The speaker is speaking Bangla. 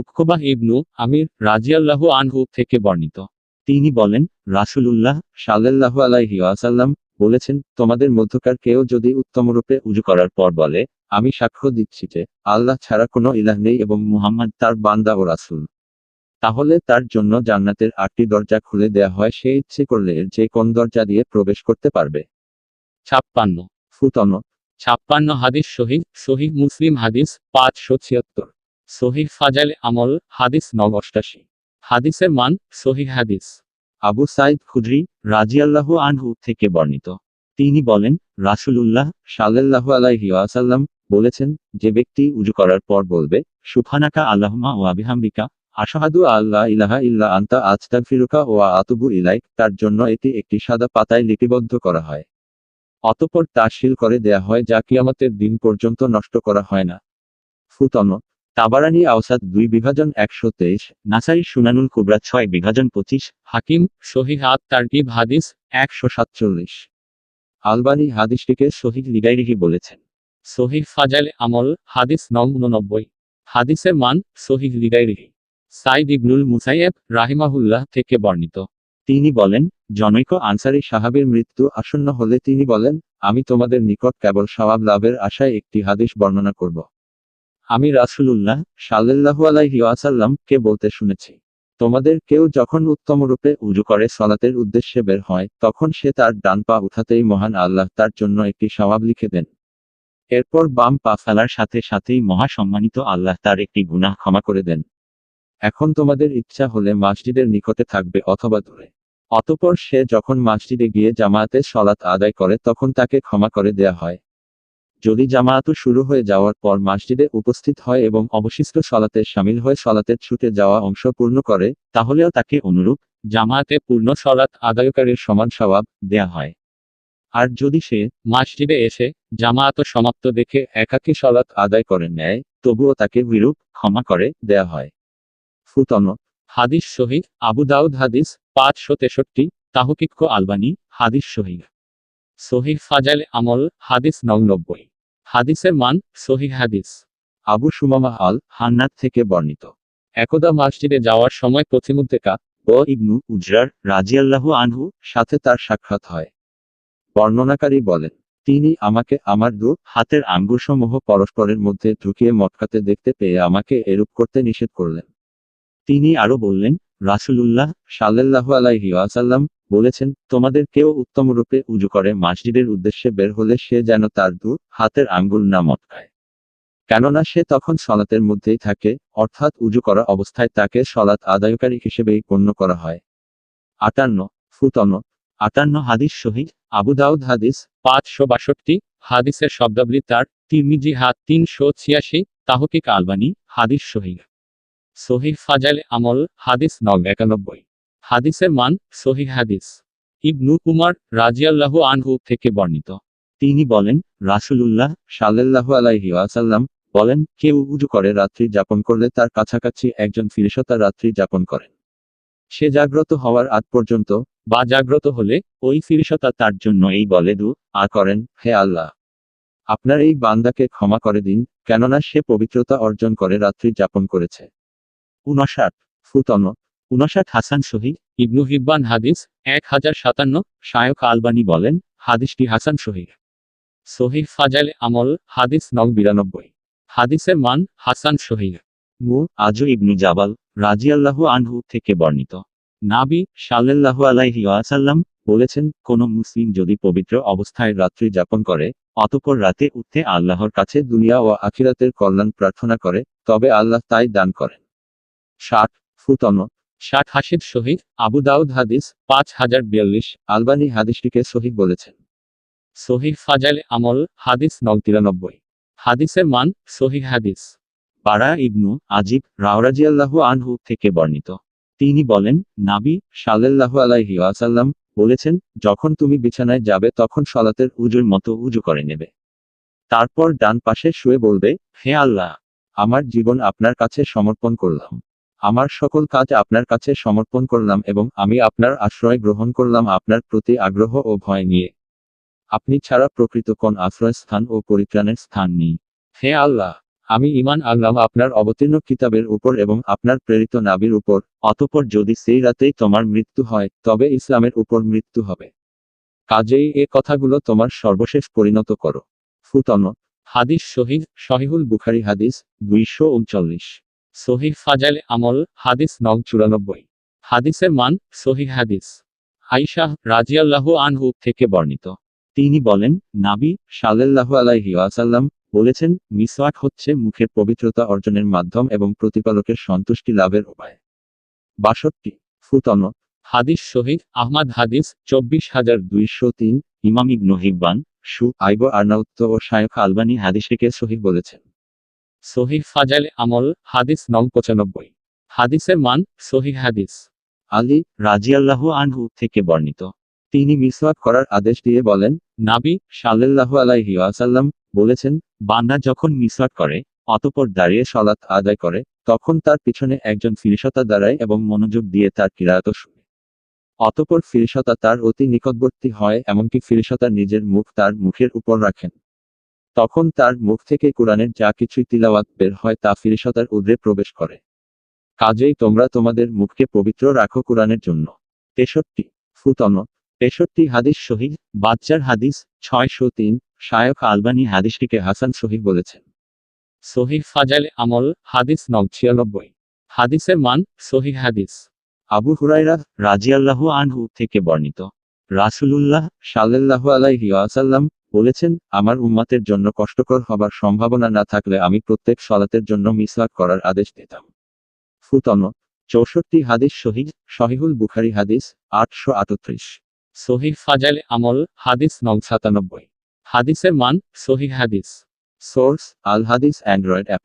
উকবাহ ইবনু আমির রাজিয়াল্লাহু আনহু থেকে বর্ণিত। তিনি বলেন, রাসূলুল্লাহ সাল্লাল্লাহু আলাইহি ওয়াসাল্লাম বলেছেন, তোমাদের মধ্যকার কেউ যদি উত্তমরূপে উজু করার পর বলে, আমি সাক্ষ্য দিচ্ছি যে আল্লাহ ছাড়া কোনো ইলাহ নেই এবং মুহাম্মদ তার বান্দা ও রাসূল। তাহলে তার জন্য জান্নাতের আটটি দরজা খুলে দেয়া হয়, সে ইচ্ছে করলে যে কোন দরজা দিয়ে প্রবেশ করতে পারবে। ছাপ্পান্ন। ফুতন ছাপ্পান্ন হাদিস শহীদ শহীদ মুসলিম হাদিস পাঁচশো ছিয়াত্তর। শহীদ ফাজাইল আমল, হাদিস নব অষ্টাশি। হাদিসের মান শহীদ হাদিস। আবু সাইদ খুদরি রাজিয়াল্লাহু আনহু থেকে বর্ণিত। তিনি বলেন, রাসূলুল্লাহ সাল্লাল্লাহু আলাইহি বলেছেন, যে ব্যক্তি উজু করার পর বলবে, সুবহানাকা আল্লাহুম্মা ওয়া বিহামদিকা, আশহাদু আল্লা ইলাহা ইল্লা আনতা আস্তাগফিরুকা ওয়া আতুবু ইলাই তার জন্য এটি একটি সাদা পাতায় লিপিবদ্ধ করা হয়। অতঃপর তা শিল করে দেয়া হয় যা কিয়ামতের দিন পর্যন্ত নষ্ট করা হয় না। ফুতন তাবারানি আওসাদ দুই বিভাজন একশো তেইশ নাসারি সুনানুল কুবরা ছয় বিভাজন পঁচিশ, হাকিম শহীদ আত তারটিব হাদিস একশো সাতচল্লিশ। আলবানি হাদিসটিকে শহীদ লিগাইরিহি বলেছেন। শহীদ ফাজাইল আমল, হাদিস নং উননব্বই। হাদিসের মান শহীদ লিগাইরিহি। সাইদ ইবনুল মুসাইয়েব রাহিমাহুল্লাহ থেকে বর্ণিত। তিনি বলেন, জনৈক আনসারি সাহাবের মৃত্যু আসন্ন হলে তিনি বলেন, আমি তোমাদের নিকট কেবল সওয়াব লাভের আশায় একটি হাদিস বর্ণনা করব। আমি রাসূলুল্লাহ সাল্লাল্লাহু আলাইহি কে বলতে শুনেছি। তোমাদের কেউ যখন উত্তমরূপে উজু করে সলাতের উদ্দেশ্যে বের হয়, তখন সে তার ডান পা উঠাতেই মহান আল্লাহ তার জন্য একটি সওয়াব লিখে দেন। এরপর বাম পা ফেলার সাথে সাথেই মহাসম্মানিত আল্লাহ তার একটি গুনাহ ক্ষমা করে দেন। এখন তোমাদের ইচ্ছা হলে মসজিদের নিকটে থাকবে অথবা দূরে। অতপর সে যখন মসজিদে গিয়ে জামায়াতে সলাত আদায় করে, তখন তাকে ক্ষমা করে দেয়া হয়। যদি জামায়াতু শুরু হয়ে যাওয়ার পর মসজিদে উপস্থিত হয় এবং অবশিষ্ট সলাতে সামিল হয়ে সলাতের ছুটে যাওয়া অংশ পূর্ণ করে, তাহলেও তাকে অনুরূপ জামায়াতে পূর্ণ সলাত আদায়কারীর সমান সওয়াব দেয়া হয়। আর যদি সে মসজিদে এসে জামায়াত সমাপ্ত দেখে একাকী সলাত আদায় করে নেয়, তবুও তাকে বিরূপ ক্ষমা করে দেয়া হয়। ফুতন, হাদিস শহীদ আবু দাউদ হাদিস পাঁচশো তেষট্টি তাহকিক্য আলবানি, হাদিস শহীদ। শহীদ ফাজাইল আমল হাদিস নব্বই। হাদিসের মান শহীদ হাদিস। আবু সুমামা আল হান্নাত থেকে বর্ণিত। একদা মসজিদে যাওয়ার সময় প্রতিমুদ্দেকা ও ইবনু উজরার রাজিয়াল্লাহু আনহু সাথে তার সাক্ষাৎ হয়। বর্ণনাকারী বলেন তিনি আমাকে আমার দু হাতের আঙ্গুরসমূহ পরস্পরের মধ্যে ঢুকিয়ে মটকাতে দেখতে পেয়ে আমাকে এরূপ করতে নিষেধ করলেন। তিনি আরও বললেন রাসূলুল্লাহ সাল্লাল্লাহু আলাইহি বলেছেন, তোমাদের কেউ উত্তমরূপে উজু করে মসজিদের উদ্দেশ্যে বের হলে সে যেন তার দু হাতের আঙ্গুল না মটকায়। কেননা সে তখন সলাতের মধ্যেই থাকে, অর্থাৎ উজু করা অবস্থায় তাকে সলাত আদায়কারী হিসেবেই গণ্য করা হয়। আটান্ন ফুতন আটান্ন হাদিস শহীদ আবু দাউদ হাদিস পাঁচশো বাষট্টি, হাদিসের শব্দাবলী তার তিরমিজি হাত তিনশো ছিয়াশি, তাহকিক আলবানি হাদিস শহীদ সহিহ ফাজাইল আমল, হাদিস নগ একানব্বই। হাদিসের মান সহিহ হাদিস। ইবনু কুমার রাজিয়াল্লাহু আনহু থেকে বর্ণিত। তিনি বলেন, রাসূলুল্লাহ সাল্লাল্লাহু আলাইহি ওয়াসাল্লাম বলেন, কেউ উজু করে রাত্রি যাপন করলে তার কাছাকাছি একজন ফিরিসতা রাত্রি যাপন করেন। সে জাগ্রত হওয়ার আগ পর্যন্ত বা জাগ্রত হলে ওই ফিরিসতা তার জন্য এই বলে দু আ করেন, হে আল্লাহ। আপনার এই বান্দাকে ক্ষমা করে দিন, কেননা সে পবিত্রতা অর্জন করে রাত্রি যাপন করেছে। উনষাট ফুতন উনষাট হাসান শহীদ ইবনু হিব্বান হাদিস, এক হাজার সাতান্ন শায়ক আলবানি বলেন, হাদিসটি হাসান শহীদ সহিহ ফাজাইল আমল, হাদিস নং বিরানব্বই। হাদিসের মান হাসান শহীদ মু আজু ইবনু জাবাল, রাজিয়াল্লাহু আনহু থেকে বর্ণিত। নাবি সাল্লাল্লাহু আলাইহি ওয়াসাল্লাম বলেছেন, কোন মুসলিম যদি পবিত্র অবস্থায় রাত্রি যাপন করে, অতপর রাতে উঠতে আল্লাহর কাছে দুনিয়া ও আখিরাতের কল্যাণ প্রার্থনা করে, তবে আল্লাহ তাই দান করেন। ষাট ফুতন ষাট হাসিদ শহীদ আবু দাউদ হাদিস পাঁচ হাজার বিয়াল্লিশ আলবানি হাদিসটিকে শহীদ বলেছেন। সহিহ ফাজাইল আমল, হাদিস নং তিরানব্বই। হাদিসের মান, সহিহ হাদিস। বারা ইবনু আজিব রাওরাজিয়াল্লাহু আনহু থেকে বর্ণিত। তিনি বলেন, নাবি সাল্লাল্লাহু আলাইহি ওয়াসাল্লাম বলেছেন, যখন তুমি বিছানায় যাবে, তখন সলাতের উজুর মতো উজু করে নেবে। তারপর ডান পাশে শুয়ে বলবে, হে আল্লাহ, আমার জীবন আপনার কাছে সমর্পণ করলাম। আমার সকল কাজ আপনার কাছে সমর্পণ করলাম এবং আমি আপনার আশ্রয় গ্রহণ করলাম আপনার প্রতি আগ্রহ ও ভয় নিয়ে। আপনি ছাড়া প্রকৃত কোন আশ্রয়স্থান ও পরিত্রাণের স্থান নেই। হে আল্লাহ, আমি ইমান আনলাম আপনার অবতীর্ণ কিতাবের উপর এবং আপনার প্রেরিত নাবির উপর। অতপর যদি সেই রাতেই তোমার মৃত্যু হয়, তবে ইসলামের উপর মৃত্যু হবে। কাজেই এ কথাগুলো তোমার সর্বশেষ পরিণত করো। ফুতন হাদিস শহীদ, শহীহুল বুখারি হাদিস দুইশো উনচল্লিশ। সহিহ ফাজাইল আমল, হাদিস নং চুরানব্বই। হাদিসের মান সহিহ হাদিস। আইসা রাজিয়াল্লাহু আনহু থেকে বর্ণিত। তিনি বলেন, নাবি সাল্লাল্লাহু আলাইহি ওয়াসাল্লাম বলেছেন, মিসওয়াক হচ্ছে মুখের পবিত্রতা অর্জনের মাধ্যম এবং প্রতিপালকের সন্তুষ্টি লাভের উপায়। বাষট্টি, ফুতন। হাদিস শহীদ আহমদ হাদিস চব্বিশ হাজার দুইশো তিন, ইমাম ইবনু সু আইব আর্নাউত্ত ও শায়খ আলবানি হাদিসটিকে সহিহ বলেছেন। সহিহ ফাজাইল আমল হাদিস নং পঁচানব্বই। হাদিসের মান সহিহ হাদিস। আলী রাজিয়াল্লাহু আনহু থেকে বর্ণিত। তিনি মিসওয়াক করার আদেশ দিয়ে বলেন নাবি সাল্লাল্লাহু আলাইহি ওয়াসাল্লাম বলেছেন বান্দা যখন মিসওয়াক করে অতপর দাঁড়িয়ে সলাৎ আদায় করে তখন তার পিছনে একজন ফিরিসতা দাঁড়ায় এবং মনোযোগ দিয়ে তার কিরাত শুনে। অতপর ফিরিসতা তার অতি নিকটবর্তী হয় এমনকি ফিরিসতা নিজের মুখ তার মুখের উপর রাখেন। তখন তার মুখ থেকে কোরআনের যা কিছুই তিলাওয়াত বের হয় তা ফিরিসতার উদ্রে প্রবেশ করে। কাজেই তোমরা তোমাদের মুখকে পবিত্র রাখো কোরআনের জন্য। তেষট্টি, ফুতন। তেষট্টি হাদিস শহীদ বাচ্চার হাদিস, ছয়শো তিন শায়ক আলবানি হাদিসটিকে হাসান শহীদ বলেছেন। সহিহ ফাজাইল আমল, হাদিস নং ছিয়ানব্বই। হাদিসের মান সহিহ হাদিস। আবু হুরাইরা রাজিয়াল্লাহু আনহু থেকে বর্ণিত। রাসূলুল্লাহ সাল্লাল্লাহু আলাইহি ওয়াসাল্লাম বলেছেন, আমার উম্মাতের জন্য কষ্টকর হবার সম্ভাবনা না থাকলে আমি প্রত্যেক সলাতের জন্য মিসওয়াক করার আদেশ দিতাম। ফুতন, চৌষট্টি হাদিস শহীদ শহীহুল বুখারি হাদিস, আটশো আটত্রিশ। সহিহ ফাজাইল আমল, হাদিস নং সাতানব্বই। হাদিসের মান সহিহ হাদিস। সোর্স, আল হাদিস, অ্যান্ড্রয়েড অ্যাপ।